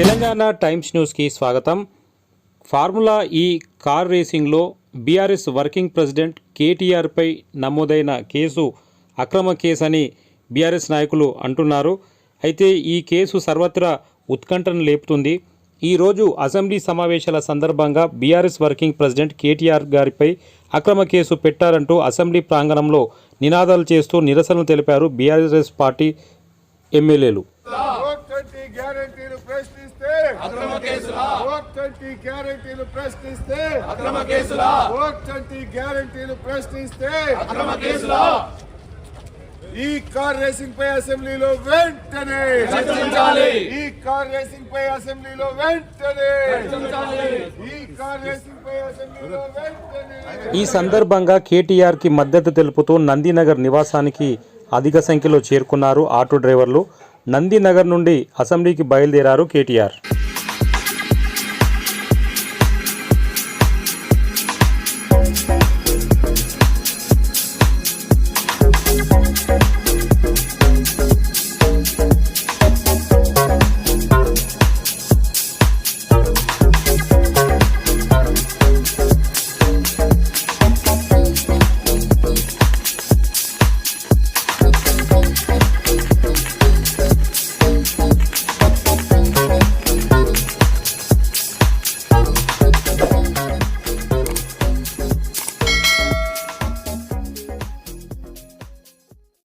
Telangana times న్యూస్కి స్వాగతం. Formula E car రేసింగ్లో బీఆర్ఎస్ వర్కింగ్ ప్రెసిడెంట్ కేటీఆర్పై నమోదైన కేసు అక్రమ కేసు అని బీఆర్ఎస్ నాయకులు అంటున్నారు. అయితే ఈ కేసు సర్వత్రా ఉత్కంఠను లేపుతుంది. ఈరోజు అసెంబ్లీ సమావేశాల సందర్భంగా బీఆర్ఎస్ వర్కింగ్ ప్రెసిడెంట్ కేటీఆర్ గారిపై అక్రమ కేసు పెట్టారంటూ అసెంబ్లీ ప్రాంగణంలో నినాదాలు చేస్తూ నిరసనలు తెలిపారు బీఆర్ఎస్ పార్టీ ఎమ్మెల్యేలు. గ్యారెంటీలు ప్రశ్నిస్తే అక్రమ కేసులా? గ్యారెంటీలు ప్రశ్నిస్తే అక్రమ కేసులా? ఓట్లంటి గ్యారెంటీలు ప్రశ్నిస్తే అక్రమ కేసులా? ఈ కార్ రేసింగ్ పై అసెంబ్లీలో వెంటనే ఈ కార్ రేసింగ్ పై అసెంబ్లీలో వెంటనే ఈ కార్ రేసింగ్ పై అసెంబ్లీలో వెంటనే ఈ సందర్భంగా కేటీఆర్కి మద్దతు తెలుపుతూ నందినగర్ నివాసానికి అధిక సంఖ్యలో చేరుకున్నారు ఆటో డ్రైవర్లు. నందినగర్ నుండి అసెంబ్లీకి బయలుదేరారు కేటీఆర్.